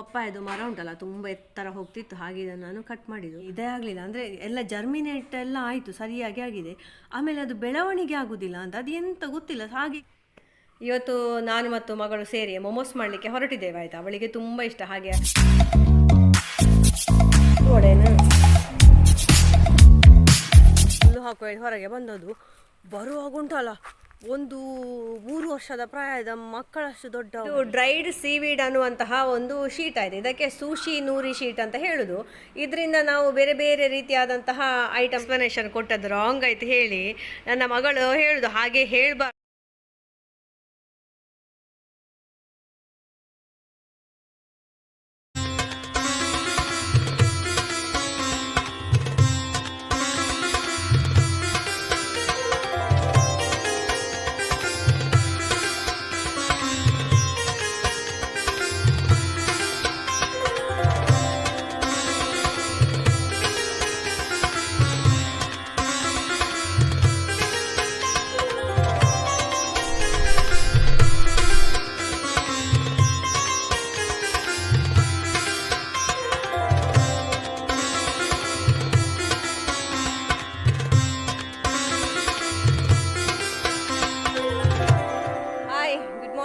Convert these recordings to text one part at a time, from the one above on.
ಪಪ್ಪಾಯದು ಮರ ಉಂಟಲ್ಲ, ತುಂಬ ಎತ್ತರ ಹೋಗ್ತಿತ್ತು ಹಾಗೆ ಇದನ್ನು ನಾನು ಕಟ್ ಮಾಡಿದ್ದು. ಇದೇ ಆಗಲಿಲ್ಲ, ಅಂದರೆ ಎಲ್ಲ ಜರ್ಮಿನೇಟ್ ಎಲ್ಲ ಆಯಿತು, ಸರಿಯಾಗಿ ಆಗಿದೆ. ಆಮೇಲೆ ಅದು ಬೆಳವಣಿಗೆ ಆಗುದಿಲ್ಲ ಅಂತ, ಅದು ಎಂತ ಗೊತ್ತಿಲ್ಲ, ಹಾಗೆ. ಇವತ್ತು ನಾನು ಮತ್ತು ಮಗಳು ಸೇರಿ ಮೊಮೋಸ್ ಮಾಡಲಿಕ್ಕೆ ಹೊರಟಿದ್ದೇವೆ, ಆಯಿತಾ? ಅವಳಿಗೆ ತುಂಬ ಇಷ್ಟ, ಹಾಗೆ. ಹೇಳಿ ಹೊರಗೆ ಬಂದದ್ದು ಬರುವಾಗ ಉಂಟಲ್ಲ. ಒಂದು ಮೂರು ವರ್ಷದ ಪ್ರಾಯದ ಮಕ್ಕಳಷ್ಟು ದೊಡ್ಡ ಡ್ರೈಡ್ ಸೀವೀಡ್ ಅನ್ನುವಂತಹ ಒಂದು ಶೀಟ್ ಇದೆ ಇದಕ್ಕೆ ಸೂಶಿ ನೂರಿ ಶೀಟ್ ಅಂತ ಹೇಳುದು. ಇದರಿಂದ ನಾವು ಬೇರೆ ಬೇರೆ ರೀತಿಯಾದಂತಹ ಐಟಮ್ ಎಕ್ಸ್ಪ್ಲನೇಷನ್ ಕೊಟ್ಟದ್ದು ರಾಂಗ್ ಆಯ್ತು ಹೇಳಿ. ನನ್ನ ಮಗಳು ಹೇಳುದು, ಹಾಗೆ ಹೇಳ್ಬಾರ್ದು.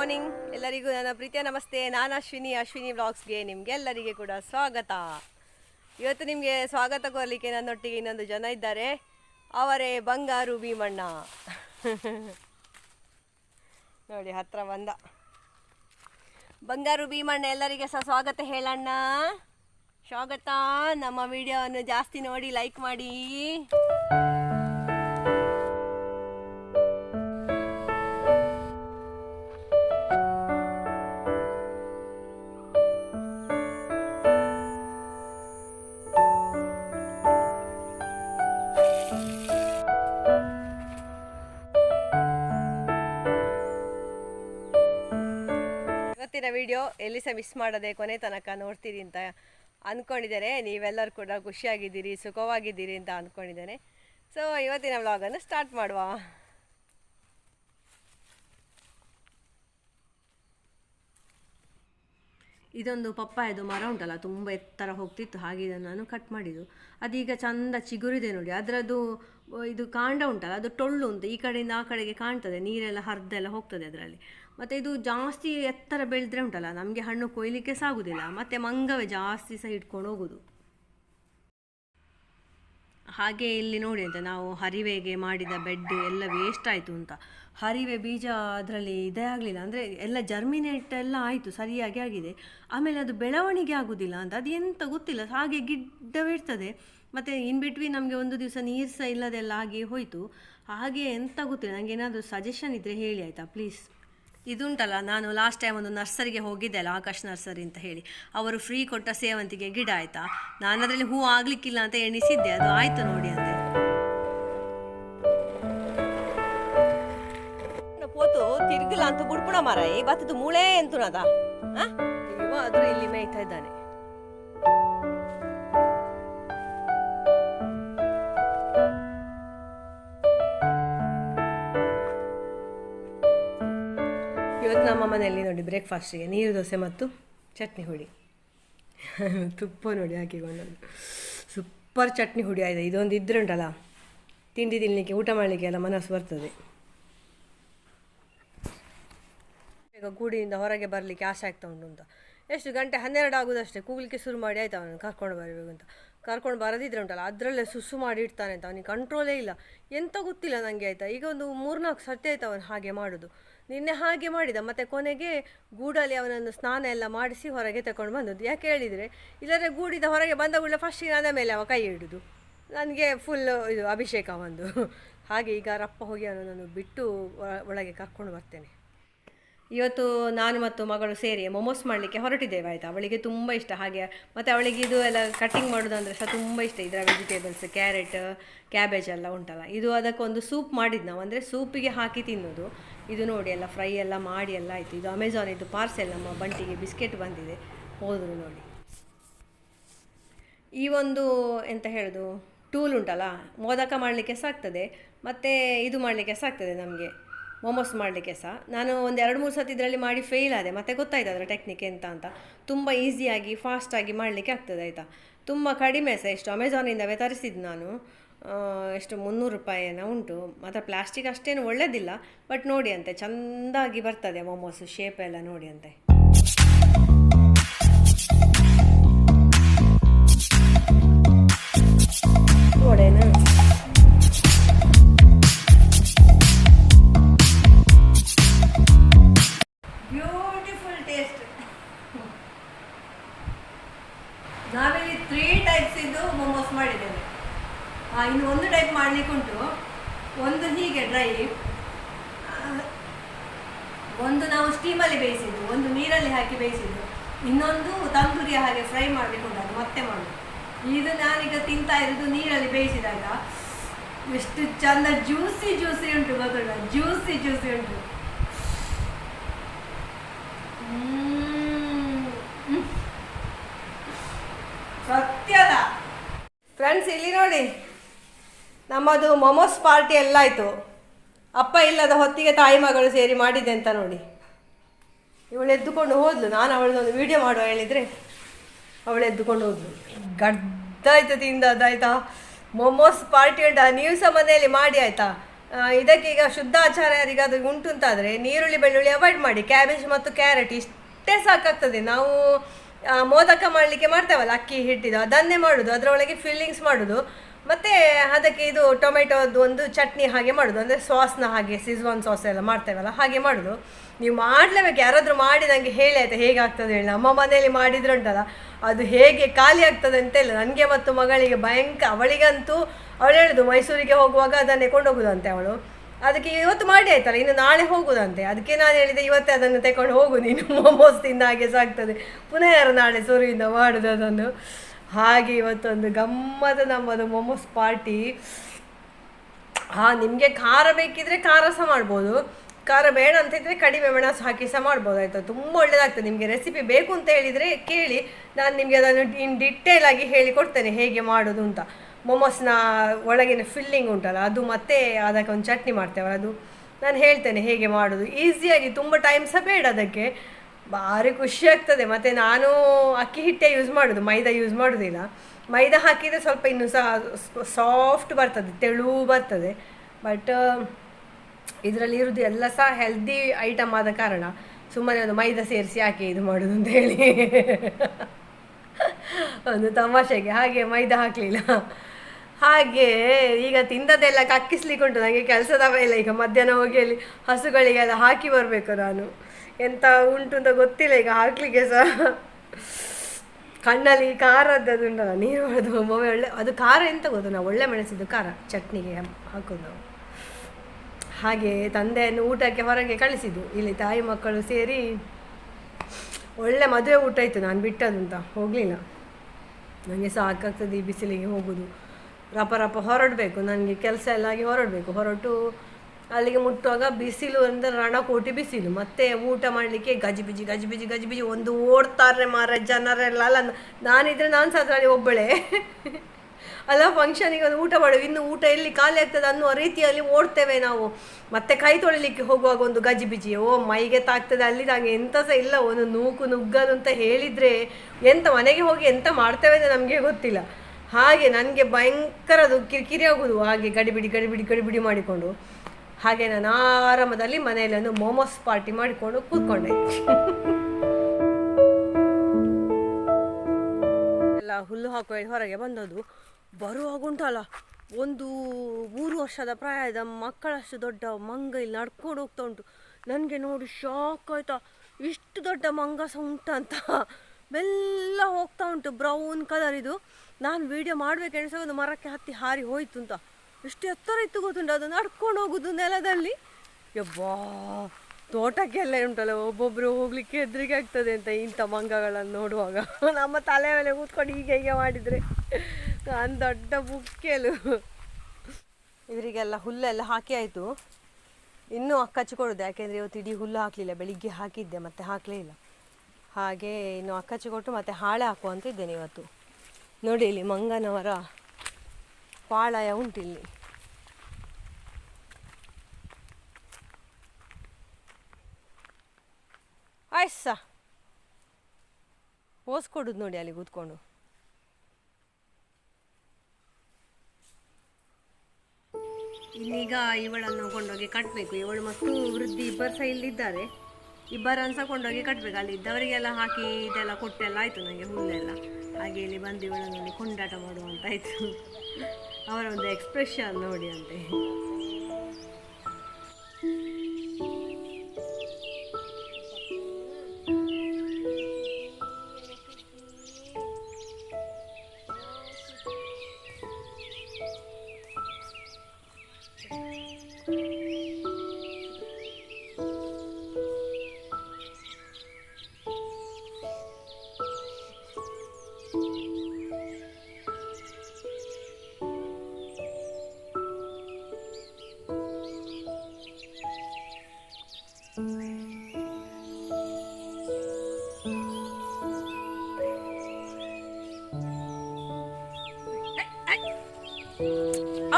ಮಾರ್ನಿಂಗ್ ಎಲ್ಲರಿಗೂ ನನ್ನ ಪ್ರೀತಿಯ ನಮಸ್ತೆ. ನಾನು ಅಶ್ವಿನಿ ಅಶ್ವಿನಿ ವ್ಲಾಗ್ಸ್ಗೆ ನಿಮಗೆಲ್ಲರಿಗೆ ಕೂಡ ಸ್ವಾಗತ. ಇವತ್ತು ನಿಮಗೆ ಸ್ವಾಗತ ಕೋರಲಿಕ್ಕೆ ನನ್ನೊಟ್ಟಿಗೆ ಇನ್ನೊಂದು ಜನ ಇದ್ದಾರೆ. ಅವರೇ ಬಂಗಾರು ಭೀಮಣ್ಣ ನೋಡಿ, ಹತ್ರ ಬಂದ. ಬಂಗಾರು ಭೀಮಣ್ಣ ಎಲ್ಲರಿಗೆ ಸಹ ಸ್ವಾಗತ ಹೇಳಣ್ಣ. ಸ್ವಾಗತ. ನಮ್ಮ ವಿಡಿಯೋವನ್ನು ಜಾಸ್ತಿ ನೋಡಿ ಲೈಕ್ ಮಾಡಿ. ವಿಡಿಯೋ ಎಲ್ಲಿ ಸಹ ಮಿಸ್ ಮಾಡದೆ ಕೊನೆ ತನಕ ನೋಡ್ತೀರಿ ಅಂತ ಅಂದ್ಕೊಂಡಿದ್ದೇನೆ ನೀವೆಲ್ಲರೂ ಕೂಡ ಖುಷಿಯಾಗಿದ್ದೀರಿ, ಸುಖವಾಗಿದ್ದೀರಿ ಅಂತ ಅಂದ್ಕೊಂಡಿದ್ದೇನೆ ಸೊ ಇವತ್ತಿನ ವ್ಲಾಗನ್ನು ಸ್ಟಾರ್ಟ್ ಮಾಡುವ. ಇದೊಂದು ಪಪ್ಪಾಯದು ಮರ ಉಂಟಲ್ಲ, ತುಂಬ ಎತ್ತರ ಹೋಗ್ತಿತ್ತು, ಹಾಗೆ ಇದನ್ನು ನಾನು ಕಟ್ ಮಾಡಿದ್ದು. ಅದೀಗ ಚಂದ ಚಿಗುರಿದೆ ನೋಡಿ, ಅದರದ್ದು, ಇದು ಕಾಂಡ ಉಂಟಲ್ಲ, ಅದು ಟೊಳ್ಳು ಉಂಟು, ಈ ಕಡೆಯಿಂದ ಆ ಕಡೆಗೆ ಕಾಣ್ತದೆ, ನೀರೆಲ್ಲ ಹರಿದೆಲ್ಲ ಹೋಗ್ತದೆ ಅದರಲ್ಲಿ. ಮತ್ತು ಇದು ಜಾಸ್ತಿ ಎತ್ತರ ಬೆಳೆದ್ರೆ ಉಂಟಲ್ಲ, ನಮಗೆ ಹಣ್ಣು ಕೊಯ್ಲಿಕ್ಕೆ ಸಾಗುವುದಿಲ್ಲ ಮತ್ತು ಮಂಗವೇ ಜಾಸ್ತಿ ಸಹ ಇಟ್ಕೊಂಡು ಹೋಗೋದು. ಹಾಗೆ ಇಲ್ಲಿ ನೋಡಿ ಅಂತ, ನಾವು ಹರಿವೆಗೆ ಮಾಡಿದ ಬೆಡ್ ಎಲ್ಲ ವೇಸ್ಟ್ ಆಯಿತು ಅಂತ. ಹರಿವೆ ಬೀಜ ಅದರಲ್ಲಿ ಇದೇ ಆಗಲಿಲ್ಲ, ಅಂದರೆ ಎಲ್ಲ ಜರ್ಮಿನೇಟ್ ಎಲ್ಲ ಆಯಿತು, ಸರಿಯಾಗಿ ಆಗಿದೆ. ಆಮೇಲೆ ಅದು ಬೆಳವಣಿಗೆ ಆಗುದಿಲ್ಲ ಅಂತ, ಅದು ಎಂತ ಗೊತ್ತಿಲ್ಲ, ಹಾಗೆ ಗಿಡ್ಡವಿರ್ತದೆ ಮತ್ತು ಇನ್ ಬಿಟ್ವೀನ್ ನಮಗೆ ಒಂದು ದಿವಸ ನೀರು ಸಹ ಇಲ್ಲದೆಲ್ಲ ಆಗಿ ಹೋಯಿತು. ಹಾಗೆ ಎಂತ ಗೊತ್ತಿಲ್ಲ ನನಗೆ ಏನಾದರೂ ಸಜೆಷನ್ ಇದ್ದರೆ ಹೇಳಿ ಆಯಿತಾ ಪ್ಲೀಸ್ ಇದುಂಟಲ್ಲ ನಾನು ಲಾಸ್ಟ್ ಟೈಮ್ ಒಂದು ನರ್ಸರಿಗೆ ಹೋಗಿದ್ದೆ ಅಲ್ಲ ಆಕಾಶ್ ನರ್ಸರಿ ಅಂತ ಹೇಳಿ. ಅವರು ಫ್ರೀ ಕೊಟ್ಟ ಸೇವಂತಿಗೆ ಗಿಡ ಆಯ್ತಾ? ನಾನು ಅದರಲ್ಲಿ ಹೂ ಆಗ್ಲಿಕ್ಕಿಲ್ಲ ಅಂತ ಎಣಿಸಿದ್ದೆ ಅದು ಆಯ್ತು ನೋಡಿ ಅಂತ ಪೋತು ತಿರುಗಿಲ್ಲ ಅಂತ ಗುಡ್ಪುಣ ಮಾರಾಯಿ ಬತ್ತದ ಮೂಳೆ ಎಂತುನದ ಇವ ಆದ್ರೂ ಇಲ್ಲಿ ಮೇಯ್ತಾ ಇದ್ದಾನೆ. ನಮ್ಮ ಮನೆಯಲ್ಲಿ ನೋಡಿ ಬ್ರೇಕ್ಫಾಸ್ಟಿಗೆ ನೀರು, ದೋಸೆ ಮತ್ತು ಚಟ್ನಿ ಹುಡಿ. ತುಪ್ಪ ನೋಡಿ ಹಾಕಿಕೊಂಡು. ಸೂಪರ್ ಚಟ್ನಿ ಹುಡಿ ಆಯಿತು ಇದೊಂದು ಇದ್ರೆ ಉಂಟಲ್ಲ ತಿಂಡಿ ತಿನ್ನಲಿಕ್ಕೆ ಊಟ ಮಾಡಲಿಕ್ಕೆ ಎಲ್ಲ ಮನಸ್ಸು ಬರ್ತದೆ. ಈಗ ಗೂಡಿಯಿಂದ ಹೊರಗೆ ಬರಲಿಕ್ಕೆ ಆಸೆ ಆಗ್ತಾ ಉಂಟು ಅಂತ. ಎಷ್ಟು ಗಂಟೆ ಹನ್ನೆರಡು ಆಗೋದಷ್ಟೇ, ಕೂಗ್ಲಿಕ್ಕೆ ಶುರು ಮಾಡಿ ಆಯ್ತು ಅವನು ಕರ್ಕೊಂಡು ಬರಬೇಕು ಅಂತ. ಕರ್ಕೊಂಡು ಬರದಿದ್ರೆ ಉಂಟಲ್ಲ ಅದರಲ್ಲೇ ಸುಸ್ಸು ಮಾಡಿ ಇಡ್ತಾನೆ ಅಂತ. ಅವನಿಗೆ ಕಂಟ್ರೋಲೇ ಇಲ್ಲ. ಎಂತ ಗೊತ್ತಿಲ್ಲ ನನಗೆ ಆಯಿತಾ. ಈಗ ಒಂದು ಮೂರ್ನಾಲ್ಕು ಸರ್ತಿ ಆಯ್ತು ಅವನು ಹಾಗೆ ಮಾಡೋದು. ನಿನ್ನೆ ಹಾಗೆ ಮಾಡಿದ. ಮತ್ತೆ ಕೊನೆಗೆ ಗೂಡಲ್ಲಿ ಅವನನ್ನು ಸ್ನಾನ ಎಲ್ಲ ಮಾಡಿಸಿ ಹೊರಗೆ ತಗೊಂಡು ಬಂದದ್ದು. ಯಾಕೆ ಹೇಳಿದರೆ, ಇಲ್ಲದ್ರೆ ಗೂಡಿದ ಹೊರಗೆ ಬಂದ ಕೂಡಲೇ ಫಸ್ಟಿಗೆ ನನ್ನ ಮೇಲೆ ಅವ ಕೈ ಹಿಡಿದು, ನನಗೆ ಫುಲ್ ಇದು ಅಭಿಷೇಕ ಒಂದು. ಹಾಗೆ ಈಗ ರಪ್ಪ ಹೋಗಿ ಅವನನ್ನು ಬಿಟ್ಟು ಒಳಗೆ ಕರ್ಕೊಂಡು ಬರ್ತೇನೆ. ಇವತ್ತು ನಾನು ಮತ್ತು ಮಗಳು ಸೇರಿ ಮೊಮೋಸ್ ಮಾಡಲಿಕ್ಕೆ ಹೊರಟಿದ್ದೇವೆ, ಆಯಿತಾ? ಅವಳಿಗೆ ತುಂಬ ಇಷ್ಟ. ಹಾಗೆ ಮತ್ತು ಅವಳಿಗೆ ಇದು ಎಲ್ಲ ಕಟ್ಟಿಂಗ್ ಮಾಡೋದು ಅಂದರೆ ಸಹ ತುಂಬ ಇಷ್ಟ. ಇದರ ವೆಜಿಟೇಬಲ್ಸ್ ಕ್ಯಾರೆಟ್ ಕ್ಯಾಬೇಜ್ ಎಲ್ಲ ಉಂಟಲ್ಲ. ಇದು ಅದಕ್ಕೊಂದು ಸೂಪ್ ಮಾಡಿದ್ದು ನಾವು. ಅಂದರೆ ಸೂಪಿಗೆ ಹಾಕಿ ತಿನ್ನೋದು. ಇದು ನೋಡಿ ಎಲ್ಲ ಫ್ರೈ ಎಲ್ಲ ಮಾಡಿ ಎಲ್ಲ ಆಯಿತು. ಇದು ಅಮೆಝಾನ್ ಇದು ಪಾರ್ಸೆಲ್ ನಮ್ಮ ಬಂಟಿಗೆ ಬಿಸ್ಕೆಟ್ ಬಂದಿದೆ. ಹೋದರು ನೋಡಿ. ಈ ಒಂದು ಎಂತ ಹೇಳೋದು? ಟೂಲ್ ಉಂಟಲ್ಲ. ಮೋದಕ ಮಾಡಲಿಕ್ಕೆ ಸಾಕ್ತದೆ ಮತ್ತು ಇದು ಮಾಡಲಿಕ್ಕೆ ಸಾಕ್ತದೆ ನಮಗೆ. ಮೋಮೋಸ್ ಮಾಡಲಿಕ್ಕೆ ಸಹ ನಾನು ಒಂದು ಎರಡು ಮೂರು ಸತಿ ಇದರಲ್ಲಿ ಮಾಡಿ ಫೇಲ್ ಆದೆ. ಮತ್ತೆ ಗೊತ್ತಾಯ್ತು ಅದರ ಟೆಕ್ನಿಕ್ ಎಂತ ಅಂತ. ತುಂಬ ಈಸಿಯಾಗಿ ಫಾಸ್ಟಾಗಿ ಮಾಡಲಿಕ್ಕೆ ಆಗ್ತದೆ ಆಯಿತಾ. ತುಂಬ ಕಡಿಮೆ ಸಹ ಎಷ್ಟು. ಅಮೆಝಾನಿಂದವೇ ತರಿಸಿದ್ದು ನಾನು. ಎಷ್ಟು ಮುನ್ನೂರು ರೂಪಾಯಿನ ಉಂಟು. ಮಾತ್ರ ಪ್ಲಾಸ್ಟಿಕ್ ಅಷ್ಟೇನು ಒಳ್ಳೆಯದಿಲ್ಲ ಬಟ್ ನೋಡಿ ಅಂತೆ, ಚೆಂದಾಗಿ ಬರ್ತದೆ ಮೋಮೋಸ್ ಶೇಪ್ ಎಲ್ಲ ನೋಡಿ ಅಂತೆ. ಬೇಯಿಸಿದ್ದು, ಒಂದು ನೀರಲ್ಲಿ ಹಾಕಿ ಬೇಯಿಸಿದ್ದು, ಇನ್ನೊಂದು ತಂದೂರಿ ಹಾಗೆ ಫ್ರೈ ಮಾಡಬೇಕು ಮತ್ತೆ ಮಾಡೋದು. ಇದು ನಾನೀಗ ತಿಂತಾ ಇರೋದು ನೀರಲ್ಲಿ ಬೇಯಿಸಿದಾಗ, ಎಷ್ಟು ಚಂದ ಜ್ಯೂಸಿ ಜ್ಯೂಸಿ ಉಂಟು ಗೊತ್ತಿಲ್ಲ ಜ್ಯೂಸಿ ಜ್ಯೂಸಿ ಉಂಟು. ಸತ್ಯದ. ಫ್ರೆಂಡ್ಸ್ ಇಲ್ಲಿ ನೋಡಿ. ನಮ್ಮದು ಮೊಮೋಸ್ ಪಾರ್ಟಿ ಎಲ್ಲ ಆಯಿತು. ಅಪ್ಪ ಇಲ್ಲದ ಹೊತ್ತಿಗೆ ತಾಯಿ ಮಗಳು ಸೇರಿ ಮಾಡಿದೆ ಅಂತ ನೋಡಿ. ಇವಳು ಎದ್ದುಕೊಂಡು ಹೋದ್ಲು. ನಾನು ಅವಳದೊಂದು ವಿಡಿಯೋ ಮಾಡುವ ಹೇಳಿದರೆ ಅವಳು ಎದ್ದುಕೊಂಡು ಹೋದ್ಲು. ಗಡ್ಡಾಯ್ತು ತಿಂದದ್ದಾಯ್ತಾ ಮೊಮೋಸ್ ಪಾರ್ಟಿ ಉಂಟಾ ನೀವು ಸಹ ಮನೆಯಲ್ಲಿ ಮಾಡಿ ಆಯಿತಾ? ಇದಕ್ಕೆ ಈಗ ಶುದ್ಧ ಆಚಾರ್ಯರಿಗೆ ಅದು ಉಂಟು ಅಂತಾದರೆ ನೀರುಳ್ಳಿ, ಬೆಳ್ಳುಳ್ಳಿ ಅವಾಯ್ಡ್ ಮಾಡಿ. ಕ್ಯಾಬೇಜ್ ಮತ್ತು ಕ್ಯಾರೆಟ್ ಇಷ್ಟೇ ಸಾಕಾಗ್ತದೆ. ನಾವು ಮೋದಕ ಮಾಡಲಿಕ್ಕೆ ಮಾಡ್ತೇವಲ್ಲ, ಅಕ್ಕಿ ಹಿಟ್ಟಿದ ಅದನ್ನೇ ಮಾಡೋದು. ಅದರೊಳಗೆ ಫಿಲ್ಲಿಂಗ್ಸ್ ಮಾಡೋದು. ಮತ್ತು ಅದಕ್ಕೆ ಇದು ಟೊಮೆಟೊದು ಒಂದು ಚಟ್ನಿ ಹಾಗೆ ಮಾಡೋದು. ಅಂದರೆ ಸಾಸ್ನ ಹಾಗೆ ಸಿಜ್ವಾನ್ ಸಾಸ್ ಎಲ್ಲ ಮಾಡ್ತೇವಲ್ಲ, ಹಾಗೆ ಮಾಡೋದು. ನೀವು ಮಾಡಲೇಬೇಕು, ಯಾರಾದರೂ ಮಾಡಿ ನನಗೆ ಹೇಳಿ ಆಯಿತಾ ಹೇಗೆ ಆಗ್ತದೆ ಹೇಳಿ. ನಮ್ಮ ಮನೆಯಲ್ಲಿ ಮಾಡಿದ್ರು ಉಂಟಲ್ಲ ಅದು ಹೇಗೆ ಖಾಲಿ ಆಗ್ತದೆ ಅಂತ ಇಲ್ಲ ನನಗೆ ಮತ್ತು ಮಗಳಿಗೆ ಭಯಂಕರ ಅವಳಿಗಂತೂ ಅವಳು ಹೇಳುದು, ಮೈಸೂರಿಗೆ ಹೋಗುವಾಗ ಅದನ್ನೇ ಕೊಂಡೋಗುದಂತೆ ಅವಳು. ಅದಕ್ಕೆ ಇವತ್ತು ಮಾಡಿ ಆಯ್ತಲ್ಲ, ಇನ್ನು ನಾಳೆ ಹೋಗುದಂತೆ. ಅದಕ್ಕೆ ನಾನು ಹೇಳಿದೆ, ಇವತ್ತೇ ಅದನ್ನು ತಗೊಂಡು ಹೋಗು, ನೀನು ಮೋಮೋಸ್ ತಿಂದ ಹಾಗೆ ಸಾಗ್ತದೆ. ಪುನಃ ಯಾರು ನಾಳೆ ಸುರುವಿಂದ ಮಾಡುದು ಅದನ್ನು. ಹಾಗೆ ಇವತ್ತೊಂದು ಗಮ್ಮತ್ತು ನಮ್ಮದು ಮೊಮೋಸ್ ಪಾರ್ಟಿ ಹಾಂ, ನಿಮಗೆ ಖಾರ ಬೇಕಿದ್ರೆ ಖಾರ ಸಹ ಮಾಡ್ಬೋದು. ಖಾರ ಬೇಡ ಅಂತ ಇದ್ರೆ ಕಡಿಮೆ ಮೆಣಸು ಹಾಕಿ ಸಹ ಮಾಡ್ಬೋದು, ಆಯಿತಾ? ತುಂಬ ಒಳ್ಳೆಯದಾಗ್ತದೆ ನಿಮಗೆ ರೆಸಿಪಿ ಬೇಕು ಅಂತ ಹೇಳಿದರೆ ಕೇಳಿ, ನಾನು ನಿಮಗೆ ಅದನ್ನು ಇನ್ ಡಿಟೇಲ್ ಆಗಿ ಹೇಳಿಕೊಡ್ತೇನೆ, ಹೇಗೆ ಮಾಡೋದು ಅಂತ. ಮೊಮೋಸ್ನ ಒಳಗಿನ ಫಿಲ್ಲಿಂಗ್ ಉಂಟಲ್ಲ, ಅದು ಮತ್ತೆ ಅದಕ್ಕೆ ಒಂದು ಚಟ್ನಿ ಮಾಡ್ತೇವೆ ಅದು ನಾನು ಹೇಳ್ತೇನೆ ಹೇಗೆ ಮಾಡೋದು. ಈಸಿಯಾಗಿ ತುಂಬ ಟೈಮ್ ಸಹ ಬೇಡ ಅದಕ್ಕೆ. ಭಾರಿ ಖುಷಿ ಆಗ್ತದೆ. ಮತ್ತು ನಾನು ಅಕ್ಕಿ ಹಿಟ್ಟೆ ಯೂಸ್ ಮಾಡೋದು, ಮೈದಾ ಯೂಸ್ ಮಾಡೋದಿಲ್ಲ. ಮೈದಾ ಹಾಕಿದರೆ ಸ್ವಲ್ಪ ಇನ್ನೂ ಸಹ ಸಾಫ್ಟ್ ಬರ್ತದೆ, ತೆಳು ಬರ್ತದೆ. ಬಟ್ ಇದರಲ್ಲಿ ಇರೋದು ಎಲ್ಲ ಸಹ ಹೆಲ್ದಿ ಐಟಮ್ ಆದ ಕಾರಣ ಸುಮ್ಮನೆ ಒಂದು ಮೈದಾ ಸೇರಿಸಿ ಯಾಕೆ ಇದು ಮಾಡೋದು ಅಂತ ಹೇಳಿ. ಒಂದು ತಮಾಷೆಗೆ, ಹಾಗೆ ಮೈದಾ ಹಾಕಲಿಲ್ಲ. ಹಾಗೆ ಈಗ ತಿಂದದೆಲ್ಲ ಕಕ್ಕಿಸ್ಲಿಕ್ಕೆ ಉಂಟು ನನಗೆ ಕೆಲಸದ ಇಲ್ಲ ಈಗ ಮಧ್ಯಾಹ್ನ ಹೋಗಿ ಅಲ್ಲಿ ಹಸುಗಳಿಗೆಲ್ಲ ಹಾಕಿ ಬರಬೇಕು ನಾನು. ಎಂತ ಉಂಟು ಅಂತ ಗೊತ್ತಿಲ್ಲ ಈಗ ಹಾಕಲಿಕ್ಕೆ ಸಹ. ಕಣ್ಣಲ್ಲಿ ಖಾರದ್ದು ಉಂಟಲ್ಲ, ನೀರು ಹೊಡೆದು ಒಮ್ಮೊಮ್ಮೆ ಒಳ್ಳೆ, ಅದು ಖಾರ ಎಂತ ಗೊತ್ತು? ನಾವು ಒಳ್ಳೆ ಮೆಣಸಿದ್ದು ಖಾರ, ಚಟ್ನಿಗೆ ಹಾಕೋದು. ನಾವು ಹಾಗೆ ತಂದೆಯನ್ನು ಊಟಕ್ಕೆ ಹೊರಗೆ ಕಳಿಸಿದ್ದು. ಇಲ್ಲಿ ತಾಯಿ ಮಕ್ಕಳು ಸೇರಿ ಒಳ್ಳೆ ಮದುವೆ ಊಟ ಇತ್ತು, ನಾನು ಬಿಟ್ಟದ್ದು ಅಂತ ಹೋಗಲಿಲ್ಲ. ನನಗೆ ಸಾಕಾಗ್ತದೆ ಈ ಬಿಸಿಲಿಗೆ ಹೋಗೋದು. ರಪ ರಪ ಹೊರಡಬೇಕು, ನನಗೆ ಕೆಲಸ ಎಲ್ಲ ಆಗಿ ಹೊರಡಬೇಕು. ಹೊರಟು ಅಲ್ಲಿಗೆ ಮುಟ್ಟುವಾಗ ಬಿಸಿಲು ಅಂದರೆ ರಣಕೋಟಿ ಬಿಸಿಲು. ಮತ್ತೆ ಊಟ ಮಾಡಲಿಕ್ಕೆ ಗಜಿಬಿಜಿ ಗಜಿಬಿಜಿ ಗಜಿಬಿಜಿ ಒಂದು ಓಡ್ತಾರೆ ಮಾರ ಜನರೆಲ್ಲ. ಅಲ್ಲ, ನಾನಿದ್ರೆ ನಾನು ಸಹ ಅದರಲ್ಲಿ ಒಬ್ಬಳೆ. ಅಲ್ಲ ಫಂಕ್ಷನಿಗೆ ಒಂದು ಊಟ ಮಾಡುವ. ಇನ್ನು ಊಟ ಎಲ್ಲಿ ಖಾಲಿ ಆಗ್ತದೆ ಅನ್ನುವ ರೀತಿಯಲ್ಲಿ ಓಡ್ತೇವೆ ನಾವು. ಮತ್ತೆ ಕೈ ತೊಳಿಲಿಕ್ಕೆ ಹೋಗುವಾಗ ಒಂದು ಗಜಿಬಿಜಿ ಓ, ಮೈಗೆ ತಾಗ್ತದೆ, ಅಲ್ಲಿ ನಂಗೆ ಎಂತ ಸಹ ಇಲ್ಲ. ಒಂದು ನೂಕು ನುಗ್ಗದು ಅಂತ ಹೇಳಿದರೆ ಎಂತ ಮನೆಗೆ ಹೋಗಿ ಎಂತ ಮಾಡ್ತೇವೆ ಅಂತ ನಮಗೆ ಗೊತ್ತಿಲ್ಲ. ಹಾಗೆ ನನಗೆ ಭಯಂಕರದು ಕಿರಿಕಿರಿ ಆಗುವುದು. ಹಾಗೆ ಗಡಿಬಿಡಿ ಗಡಿಬಿಡಿ ಗಡಿಬಿಡಿ ಮಾಡಿಕೊಂಡು. ಹಾಗೆ ನಾನು ಆರಾಮದಲ್ಲಿ ಮನೆಯಲ್ಲಿ ಒಂದು ಮೋಮೋಸ್ ಪಾರ್ಟಿ ಮಾಡಿಕೊಂಡು ಕೂತ್ಕೊಂಡೆ. ಎಲ್ಲ ಹುಲ್ಲು ಹಾಕೋ ಹೊರಗೆ ಬಂದದ್ದು. ಬರುವಾಗ ಉಂಟಲ್ಲ ಒಂದು ಮೂರು ವರ್ಷದ ಪ್ರಾಯದ ಮಕ್ಕಳಷ್ಟು ದೊಡ್ಡ ಮಂಗ ಇಲ್ಲಿ ನಡ್ಕೊಂಡು ಹೋಗ್ತಾ ಉಂಟು. ನನಗೆ ನೋಡಿ ಶಾಕ್ ಆಯ್ತಾ. ಇಷ್ಟು ದೊಡ್ಡ ಮಂಗಸ ಉಂಟಂತ. ಮೆಲ್ಲ ಹೋಗ್ತಾ ಉಂಟು ಬ್ರೌನ್ ಕಲರ್ ಇದು. ನಾನು ವಿಡಿಯೋ ಮಾಡಬೇಕೆನಿಸ ಒಂದು ಮರಕ್ಕೆ ಹತ್ತಿ ಹಾರಿ ಹೋಯ್ತು ಅಂತ ಎಷ್ಟು ಎತ್ತರ ಇತ್ತು ಗೊತ್ತುಂಟು? ಅದು ನಡ್ಕೊಂಡು ಹೋಗುದು ನೆಲದಲ್ಲಿ. ಯಬ್ಬಾ, ತೋಟಕ್ಕೆಲ್ಲ ಉಂಟಲ್ಲ, ಒಬ್ಬೊಬ್ರು ಹೋಗ್ಲಿಕ್ಕೆ ಹೆದರಿಕೆ ಆಗ್ತದೆ ಅಂತ ಇಂಥ ಮಂಗಗಳನ್ನು ನೋಡುವಾಗ. ನಮ್ಮ ತಲೆ ಮೇಲೆ ಕೂತ್ಕೊಂಡು ಹೀಗೆ ಹೀಗೆ ಮಾಡಿದರೆ ನಾನು ದೊಡ್ಡ ಬುಕ್ಕೆಲು. ಇವರಿಗೆಲ್ಲ ಹುಲ್ಲೆಲ್ಲ ಹಾಕಿ ಆಯಿತು. ಇನ್ನೂ ಅಕ್ಕಚ್ಚಿ ಕೊಡೋದು ಯಾಕೆಂದರೆ ಇವತ್ತು ಇಡೀ ಹುಲ್ಲು ಹಾಕಲಿಲ್ಲ, ಬೆಳಿಗ್ಗೆ ಹಾಕಿದ್ದೆ, ಮತ್ತೆ ಹಾಕಲೇ ಇಲ್ಲ. ಹಾಗೆ ಇನ್ನು ಅಕ್ಕಚ್ಚಿ ಕೊಟ್ಟು ಮತ್ತೆ ಹಾಳೆ ಹಾಕುವಂತ ಇದ್ದೇನೆ ಇವತ್ತು. ನೋಡಿ ಇಲ್ಲಿ ಮಂಗನವರ ಪಾಳಯ ಉಂಟಿಲ್ಲಿ. ವಾಯ್ಸ್ ಸಹ ಓಸ್ಕೊಡುದು ನೋಡಿ ಅಲ್ಲಿ ಕೂತ್ಕೊಂಡು. ಇನ್ನೀಗ ಇವಳನ್ನು ಕೊಂಡೋಗಿ ಕಟ್ಟಬೇಕು ಇವಳು ಮತ್ತು ವೃದ್ಧಿ ಇಬ್ಬರು ಸಹ ಇಲ್ಲಿದ್ದಾರೆ. ಇಬ್ಬರನ್ನು ಸಹ ಕೊಂಡೋಗಿ ಕಟ್ಟಬೇಕು ಅಲ್ಲಿ ಇದ್ದವರಿಗೆಲ್ಲ ಹಾಕಿ ಇದೆಲ್ಲ ಕೊಟ್ಟೆಲ್ಲ ಆಯಿತು ನನಗೆ ಹುಲ್ಲೆಲ್ಲ ಹಾಗೆ ಇಲ್ಲಿ ಬಂದು ಇವಳನ್ನು ಕೊಂಡಾಟ ಮಾಡುವಂತಾಯಿತು ಅವರ ಒಂದು ಎಕ್ಸ್ಪ್ರೆಷನ್ ನೋಡಿ ಅಂತ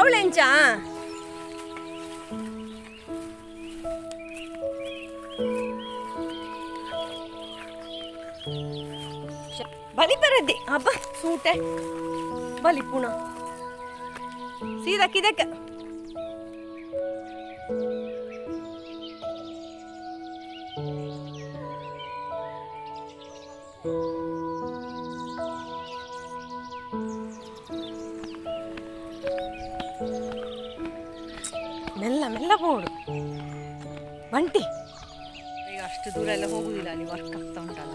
ಅವಳೆಂಚ ಬಲಿ ಬರದ್ದೆ ಹಬ್ಬ ಸೂಟೆ ಬಲಿ ಪುನಃ ಸೀದಾ ಕಿದಕ್ಕೆ ಮೆಲ್ಲ ಬೋಡು ಬಂಟಿ. ಈಗ ಅಷ್ಟು ದೂರ ಎಲ್ಲ ಹೋಗುದಿಲ್ಲ ಅಲ್ಲಿ ವರ್ಕ್ ಆಗ್ತಾ ಉಂಟಲ್ಲ.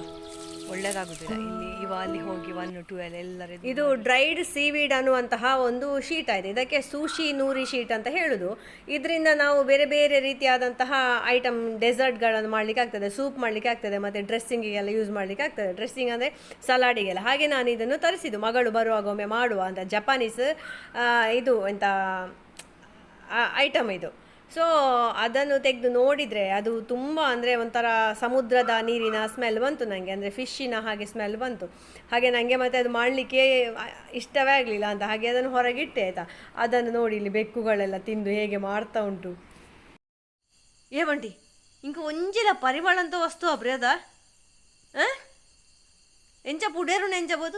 ಒಳ್ಳೇದಾಗುದಿಲ್ಲ. ಇಲ್ಲಿ ಇವ ಅಲ್ಲಿ ಹೋಗಿ ಒನ್ ಟೂ ಎಲ್ಲ ಎಲ್ಲರೂ ಇದು. ಡ್ರೈಡ್ ಸೀವೀಡ್ ಅನ್ನುವಂತಹ ಒಂದು ಶೀಟ್ ಆಗಿದೆ ಇದಕ್ಕೆ ಸೂಶಿ ನೂರಿ ಶೀಟ್ ಅಂತ ಹೇಳುದು. ಇದರಿಂದ ನಾವು ಬೇರೆ ಬೇರೆ ರೀತಿಯಾದಂತಹ ಐಟಮ್ ಡೆಸರ್ಟ್ಗಳನ್ನು ಮಾಡ್ಲಿಕ್ಕೆ ಆಗ್ತದೆ. ಸೂಪ್ ಮಾಡ್ಲಿಕ್ಕೆ ಆಗ್ತದೆ. ಮತ್ತೆ ಡ್ರೆಸ್ಸಿಂಗಿಗೆಲ್ಲ ಯೂಸ್ ಮಾಡ್ಲಿಕ್ಕೆ ಆಗ್ತದೆ. ಡ್ರೆಸ್ಸಿಂಗ್ ಅಂದರೆ ಸಲಾಡಿಗೆಲ್ಲ ಹಾಗೆ ನಾನು ಇದನ್ನು ತರಿಸಿದ್ದು. ಮಗಳು ಬರುವಾಗ ಒಮ್ಮೆ ಮಾಡುವ ಅಂತ. ಜಪಾನೀಸ್ ಇದು ಎಂತ ಐಟಮ್ ಇದು. ಸೊ ಅದನ್ನು ತೆಗೆದು ನೋಡಿದರೆ ಅದು ತುಂಬ ಅಂದರೆ ಒಂಥರ ಸಮುದ್ರದ ನೀರಿನ ಸ್ಮೆಲ್ ಬಂತು ನನಗೆ ಅಂದರೆ ಫಿಶ್ಶಿನ ಹಾಗೆ ಸ್ಮೆಲ್ ಬಂತು. ಹಾಗೆ ನನಗೆ ಮತ್ತೆ ಅದು ಮಾಡಲಿಕ್ಕೆ ಇಷ್ಟವೇ ಆಗಲಿಲ್ಲ ಅಂತ. ಹಾಗೆ ಅದನ್ನು ಹೊರಗಿಟ್ಟೆ, ಆಯಿತಾ? ಅದನ್ನು ನೋಡಿ ಇಲ್ಲಿ ಬೆಕ್ಕುಗಳೆಲ್ಲ ತಿಂದು ಹೇಗೆ ಮಾಡ್ತಾ ಉಂಟು. ಏ, ಬಂಟಿ ಇಂಕ ಒಂಜಿಲ ಪರಿಮಳ ಅಂತ ವಸ್ತು ಅಬ್ರಿ ಅದ ಎಂಚ ಪುಡೇರು ನೆಂಚಬೋದು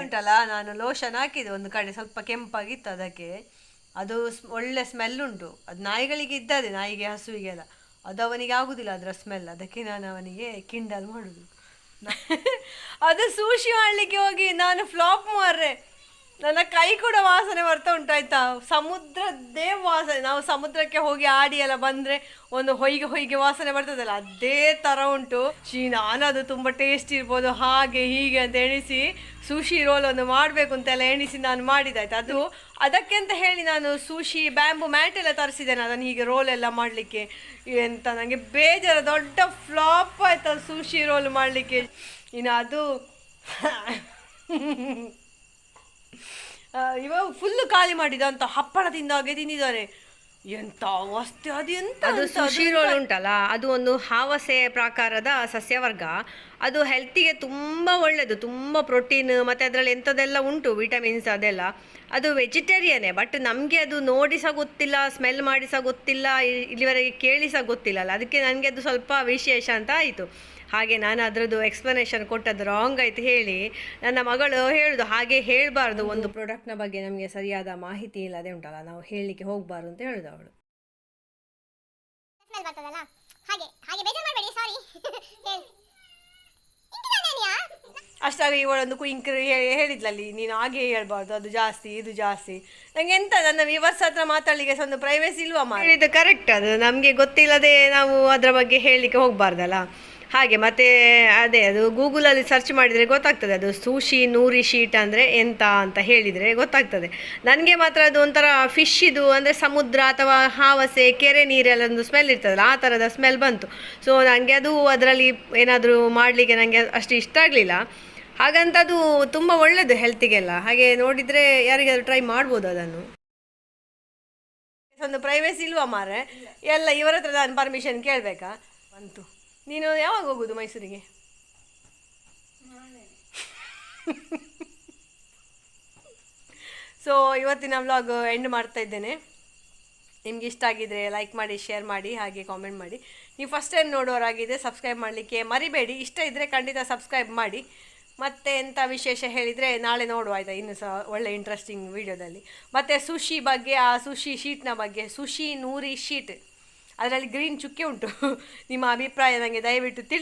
ಉಂಟಲ್ಲ, ನಾನು ಲೋಷನ್ ಹಾಕಿದೆ ಒಂದು ಕಡೆ, ಸ್ವಲ್ಪ ಕೆಂಪಾಗಿತ್ತು ಅದಕ್ಕೆ. ಅದು ಒಳ್ಳೆ ಸ್ಮೆಲ್ ಉಂಟು. ಅದು ನಾಯಿಗಳಿಗೆ ಇದ್ದದೆ ನಾಯಿಗೆ ಹಸುವಿಗೆಲ್ಲ. ಅದು ಅವನಿಗೆ ಆಗುದಿಲ್ಲ ಅದರ ಸ್ಮೆಲ್ ಅದಕ್ಕೆ ನಾನು ಅವನಿಗೆ ಕಿಂಡಲ್ ಮಾಡುದು. ಅದು ಸೂಶಿ ಮಾಡಲಿಕ್ಕೆ ಹೋಗಿ ನಾನು ಫ್ಲಾಪ್ ಮಾರ್ರೆ. ನನ್ನ ಕೈ ಕೂಡ ವಾಸನೆ ಬರ್ತಾ ಉಂಟಾಯ್ತಾ ಸಮುದ್ರದ್ದೇ ವಾಸನೆ. ನಾವು ಸಮುದ್ರಕ್ಕೆ ಹೋಗಿ ಆಡಿ ಎಲ್ಲ ಬಂದ್ರೆ ಒಂದು ಹೊಯ್ಗೆ ಹೊಯ್ಗೆ ವಾಸನೆ ಬರ್ತದಲ್ಲ, ಅದೇ ತರ ಉಂಟು. ಶೀ ನಾನು ಅದು ತುಂಬಾ ಟೇಸ್ಟ್ ಇರ್ಬೋದು, ಹಾಗೆ ಹೀಗೆ ಅಂತ ಎಣಿಸಿ ಸುಶಿ ರೋಲ್ ಒಂದು ಮಾಡಬೇಕು ಅಂತೆಲ್ಲ ಎಣಿಸಿ ನಾನು ಮಾಡಿದಾಯ್ತು ಅದು ಅದಕ್ಕೆ ಅಂತ ಹೇಳಿ ನಾನು ಸುಶಿ ಬ್ಯಾಂಬು ಮ್ಯಾಟ್ ಎಲ್ಲ ತರಿಸಿದ್ದೇನೆ ನಾನು ಹೀಗೆ ರೋಲ್ ಎಲ್ಲ ಮಾಡಲಿಕ್ಕೆ. ಎಂತ ನನಗೆ ಬೇಜಾರ, ದೊಡ್ಡ ಫ್ಲಾಪ್ ಆಯ್ತು ಸುಶಿ ರೋಲ್ ಮಾಡಲಿಕ್ಕೆ. ಇನ್ನು ಅದು ಆ, ಫುಲ್ ಫುಲ್ಲು ಖಾಲಿ ಮಾಡಿದ ಅಂತ ಹಪ್ಪಳ ತಿಂದಾಗೆ ತಿಂದಿದ್ದಾರೆ. ಎಂತ ವಸ್ತು ಅದು ಎಂತ ಅದು ಉಂಟಲ್ಲ ಅದು ಒಂದು ಹಾವಸೆ ಪ್ರಕಾರದ ಸಸ್ಯವರ್ಗ. ಅದು ಹೆಲ್ತಿಗೆ ತುಂಬ ಒಳ್ಳೆಯದು ತುಂಬ ಪ್ರೋಟೀನ್ ಮತ್ತು ಅದರಲ್ಲಿ ಎಂಥದ್ದೆಲ್ಲ ಉಂಟು ವಿಟಮಿನ್ಸ್ ಅದೆಲ್ಲ. ಅದು ವೆಜಿಟೇರಿಯನೇ ಬಟ್ ನಮಗೆ ಅದು ನೋಡಿ ಸಹ ಗೊತ್ತಿಲ್ಲ ಸ್ಮೆಲ್ ಮಾಡಿ ಸಹ ಗೊತ್ತಿಲ್ಲ ಇಲ್ಲಿವರೆಗೆ ಕೇಳಿ ಸಹ ಗೊತ್ತಿಲ್ಲ ಅಲ್ಲ ಅದಕ್ಕೆ ನನಗೆ ಅದು ಸ್ವಲ್ಪ ವಿಶೇಷ ಅಂತ ಆಯಿತು. ಹಾಗೆ ನಾನು ಅದರದ್ದು ಎಕ್ಸ್ಪ್ಲನೇಷನ್ ಕೊಟ್ಟದ್ದು ರಾಂಗ್ ಆಯ್ತು ಹೇಳಿ. ನನ್ನ ಮಗಳು ಹೇಳುದು ಹಾಗೆ ಹೇಳಬಾರ್ದು ಒಂದು ಪ್ರಾಡಕ್ಟ್ನ ಬಗ್ಗೆ ನಮಗೆ ಸರಿಯಾದ ಮಾಹಿತಿ ಇಲ್ಲದೆ ಉಂಟಲ್ಲ ನಾವು ಹೇಳಲಿಕ್ಕೆ ಹೋಗಬಾರ್ದು ಅಂತ ಹೇಳುದು ಅವಳು. ಅಷ್ಟಾಗಿ ಇವಳೊಂದು ಕುಯಿಂಕ್ ಹೇಳಿದ್ಲಲ್ಲಿ ನೀನು ಹಾಗೆ ಹೇಳ್ಬಾರ್ದು ಅದು ಜಾಸ್ತಿ ಇದು ಜಾಸ್ತಿ. ನಂಗೆ ಎಂತ ನನ್ನ ವಿವರ್ಸ್ ಹತ್ರ ಮಾತಾಡ್ಲಿಕ್ಕೆ ಸಹ ಒಂದು ಪ್ರೈವೇಸಿ ಇಲ್ವಾ ಇದು ಕರೆಕ್ಟ್ ಅದು ನಮಗೆ ಗೊತ್ತಿಲ್ಲದೆ ನಾವು ಅದರ ಬಗ್ಗೆ ಹೇಳಲಿಕ್ಕೆ ಹೋಗಬಾರ್ದಲ್ಲ. ಹಾಗೆ ಮತ್ತೆ ಅದೇ ಅದು ಗೂಗಲಲ್ಲಿ ಸರ್ಚ್ ಮಾಡಿದರೆ ಗೊತ್ತಾಗ್ತದೆ ಅದು ಸೂಶಿ ನೂರಿ ಶೀಟ್ ಅಂದರೆ ಎಂತ ಅಂತ ಹೇಳಿದರೆ ಗೊತ್ತಾಗ್ತದೆ. ನನಗೆ ಮಾತ್ರ ಅದು ಒಂಥರ ಫಿಶ್ ಇದು ಅಂದರೆ ಸಮುದ್ರ ಅಥವಾ ಹಾವಸೆ ಕೆರೆ ನೀರೆಲ್ಲ ಒಂದು ಸ್ಮೆಲ್ ಇರ್ತದಲ್ಲ ಆ ಥರದ ಸ್ಮೆಲ್ ಬಂತು. ಸೊ ನನಗೆ ಅದು ಅದರಲ್ಲಿ ಏನಾದರೂ ಮಾಡಲಿಕ್ಕೆ ನನಗೆ ಅಷ್ಟು ಇಷ್ಟ ಆಗಲಿಲ್ಲ. ಹಾಗಂತ ಅದು ತುಂಬ ಒಳ್ಳೆಯದು ಹೆಲ್ತಿಗೆಲ್ಲ ಹಾಗೆ ನೋಡಿದರೆ ಯಾರಿಗಾದರೂ ಟ್ರೈ ಮಾಡ್ಬೋದು ಅದನ್ನು. ಒಂದು ಪ್ರೈವೇಸಿ ಇಲ್ವಾ ಮಾರೆ ಎಲ್ಲ ಇವರ ಹತ್ರ ನಾನು ಪರ್ಮಿಷನ್ ಕೇಳಬೇಕಾ? ಬಂತು. ನೀನು ಯಾವಾಗ ಹೋಗೋದು ಮೈಸೂರಿಗೆ? ಸೊ ಇವತ್ತಿನ ವ್ಲಾಗ್ ಎಂಡ್ ಮಾಡ್ತಾ ಇದ್ದೇನೆ. ನಿಮ್ಗೆ ಇಷ್ಟ ಆಗಿದ್ರೆ ಲೈಕ್ ಮಾಡಿ ಶೇರ್ ಮಾಡಿ ಹಾಗೆ ಕಾಮೆಂಟ್ ಮಾಡಿ. ನೀವು ಫಸ್ಟ್ ಟೈಮ್ ನೋಡೋರಾಗಿದೆ ಸಬ್ಸ್ಕ್ರೈಬ್ ಮಾಡಲಿಕ್ಕೆ ಮರಿಬೇಡಿ. ಇಷ್ಟ ಇದ್ದರೆ ಖಂಡಿತ ಸಬ್ಸ್ಕ್ರೈಬ್ ಮಾಡಿ. ಮತ್ತೆ ಎಂಥ ವಿಶೇಷ ಹೇಳಿದರೆ ನಾಳೆ ನೋಡುವ ಆಯಿತಾ ಇನ್ನು ಸಹ ಒಳ್ಳೆ ಇಂಟ್ರೆಸ್ಟಿಂಗ್ ವಿಡಿಯೋದಲ್ಲಿ ಮತ್ತು ಸುಶಿ ಬಗ್ಗೆ ಆ ಸುಶಿ ಶೀಟ್ನ ಬಗ್ಗೆ ಸುಶಿ ನೂರಿ ಶೀಟ್ ಅದರಲ್ಲಿ ಗ್ರೀನ್ ಚುಕ್ಕೆ ಉಂಟು ನಿಮ್ಮ ಅಭಿಪ್ರಾಯ ನನಗೆ ದಯವಿಟ್ಟು ತಿಳಿ